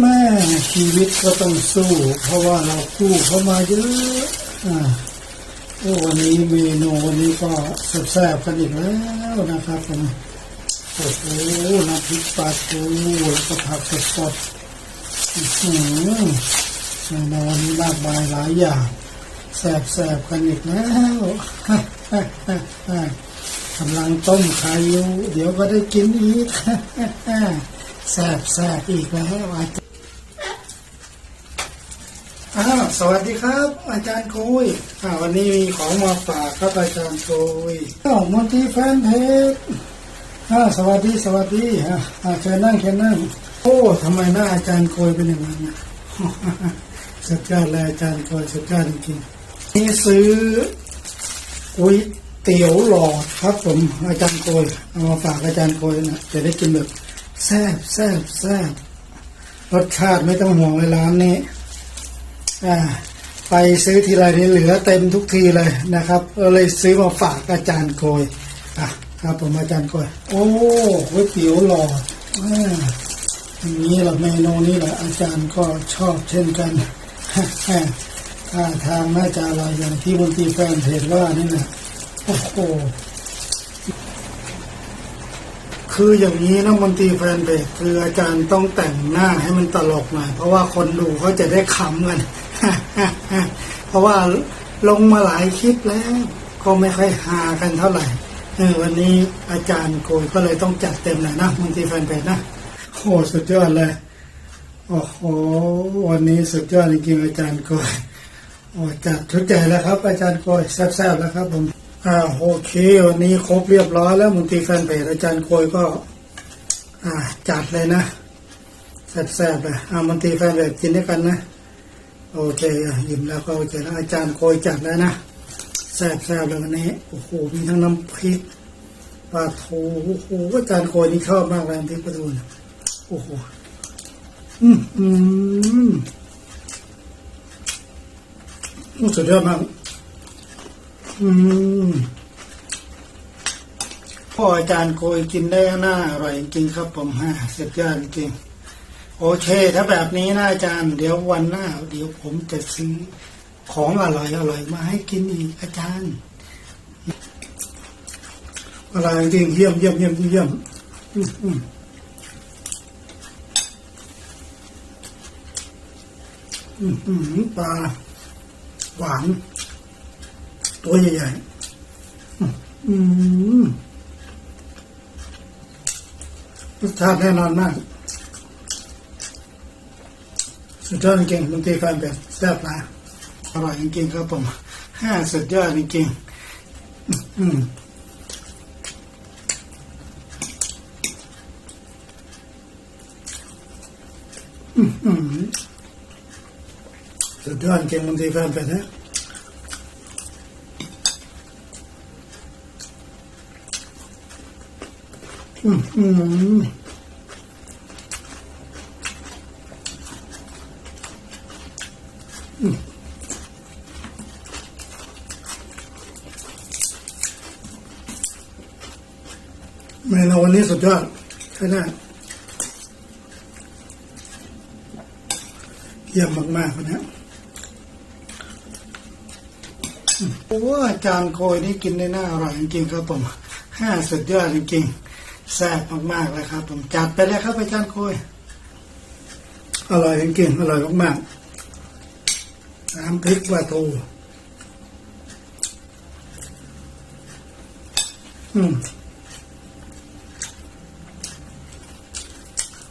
แม่ชีวิตก็ต้องสู้ เพราะว่าเรากู้เข้ามาเยอะอ่าวันนี้เมนูวันนี้ก็แซ่บๆกันอีกแล้วนะครับผมโอ้โหน้ำพริกปลาทูแล้วก็ผักสดๆอื้อหือเมนูวันนี้มากมายหลายอย่างแซ่บๆกันอีกแล้วกำลังต้มไข่อยู่ เดี๋ยวก็ได้กินอีกแซ่บแซบอีกแล้วอาจารย์อ้าว สวัสดีครับ อาจารย์โกยวันนี้มีของมาฝากครับอาจารย์โกยอ้ามนที่แฟนเพจสวัสดีสวัสดีอ่าอ่าเชิญนั่งเชิญนั่งโอ้ทำไมหน้าอาจารย์โกยเป็นอย่างนั้นสุดยอดเลยอาจารย์โกยสุดยอดจริงๆนี่ซื้อก๋วยเตี๋ยวหลอดครับผมอาจารย์โกยเอามาฝากอาจารย์โกยนะจะได้กินแบบแซ่บแซ่บแซ่บรสชาติไม่ต้องห่วงเวลานนี้ ไปซื้อทีไรนี่เหลือเต็มทุกทีเลยนะครับเลยซื้อมาฝากอาจารย์โกยอะครับผมอาจารย์โกยโอ้ก๋วยเตี๋ยวหลอดอ่าอย่างนี้แหละเมนูนี้แหละอาจารย์ก็ชอบเช่นกันท่าทางน่าจะอร่อยอย่างที่บนตีแฟนเพจว่านี่นะโอ้โหคืออย่างนี้นะบนตีแฟนเพจคืออาจารย์ต้องแต่งหน้าให้มันตลกหน่อยเพราะว่าคนดูเขาจะได้ขำกัน เพราะว่าลงมาหลายคลิปแล้ว ก็ไม่ค่อยฮากันเท่าไหร่เออวันนี้อาจารย์โกยก็เลยต้องจัดเต็มหน่อยนะบนตีแฟนเพจนะโอ้สุดยอดเลยโอ้โหวันนี้สุดยอดจริงๆอาจารย์โกยโอ้จัดชุดใหญ่แล้วครับ อาจารย์โกยแซ่บๆแล้วครับผมอ่าโอเควันนี้ครบเรียบร้อยแล้วมุนตีแฟนเพจอาจารย์โกยก็ อ่าจัดเลยนะแซ่บๆเลยอ่ามุนตีแฟนเพจกินด้วยกันนะ โอเคอะยิ้มแล้วก็โอเคแล้วอาจารย์โกยจัดแล้วนะแซ่บๆเลยวันนี้โอ้โหมีทั้งน้ำพริกปลาทูโอ้โหอาจารย์โกยนี่ชอบมากเลยน้ำพริกปลาทูนโอ้โหอืมอืมสุดยอดมากอืมพ่ออาจารย์โกยกินได้หน้าอร่อยจริงครับผมฮะสุดยอดจริง โอเค ถ้าแบบนี้นะอาจารย์ เดี๋ยววันหน้า เดี๋ยวผมจะซื้อของอร่อยอร่อยมาให้กินอีกอาจารย์อร่อยจริงเยี่ยมเยี่ยมเยี่ยมเยี่ยมปลาหวาน ตัวใหญ่ๆรสชาติแน่นอนมาก สุดยอดจริงๆบางทีแฟนแบบแซ่บนะอร่อยจริงๆครับผมห้าสุดยอดจริงๆอืมอืมสุดยอดจริงบางทีแฟนเป็ดนะอืมอืม เมนูวันนี้สุดยอดใช่ไหมเยี่ยมมากๆนะโอ้อาจารย์โคยนี่กินได้น่าอร่อยจริงๆครับผมห้าสุดยอดจริงๆแซ่บมากๆเลยครับ ผมจัดไปเลยครับอาจารย์โคยอร่อยจริงๆอร่อยมากๆน้ำพริกปลาทูอืม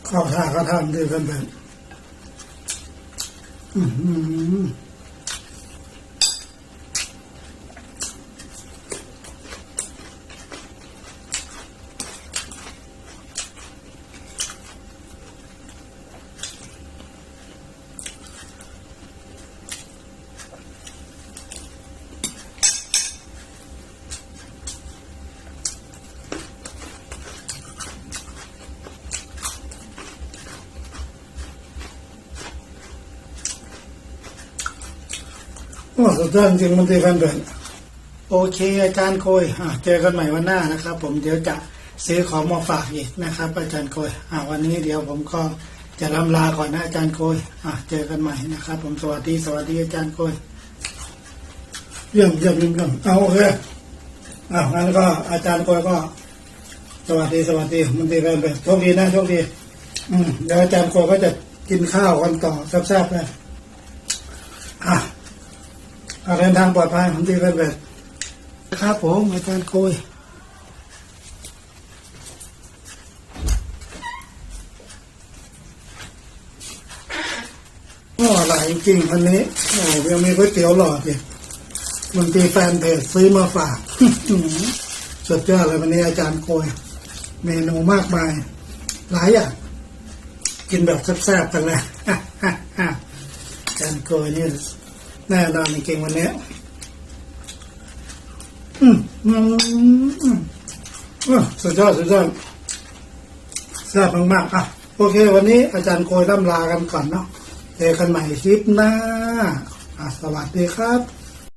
ข้าวท่าก็ทำด้วยกันแบบอืมอืม โอ้สุดยอดจริงมันตีแฟนเพจโอเค อาจารย์โคยอะเจอกันใหม่วันหน้านะครับ ผมเดี๋ยวจะซื้อของมาฝากอีกนะครับ อาจารย์โคยอะวันนี้เดี๋ยวผมก็จะลำลาก่อนนะอาจารย์โกยอะเจอกันใหม่นะครับ ผมสวัสดีสวัสดีอาจารย์โกยเยี่ยมเยี่ยมเยี่ยมเยี่ยมเอาโอเคอะงั้นก็อาจารย์โกยก็ สวัสดีสวัสดีมันดีกันไปโชคดีนะโชคดี อืมเดี๋ยวอาจารย์โกยก็จะกินข้าวกันต่อแซ่บๆเลยอะอะ เดินทางปลอดภัยผมดีกันไปครับผมอาจารย์โกยโอ้อร่อยจริงๆอันนี้โอ้ยังมีก๋วยเตี๋ยวหลอดอีกมันตีแฟนเพจซื้อมาฝากสุดยอดเลยวันนี้อาจารย์โกย เมนูมากมาย หลายอย่างกินแบบแซ่บๆกันเลยอาจารย์โกยนี่ แน่นอนจริงวันนี้ อืมอืมอืมสุดยอดสุดยอดแซ่บมากๆอะโอเค วันนี้อาจารย์โคยร่ำลากันก่อนเนาะเจอกันใหม่คลิปหน้า อะ สวัสดีครับ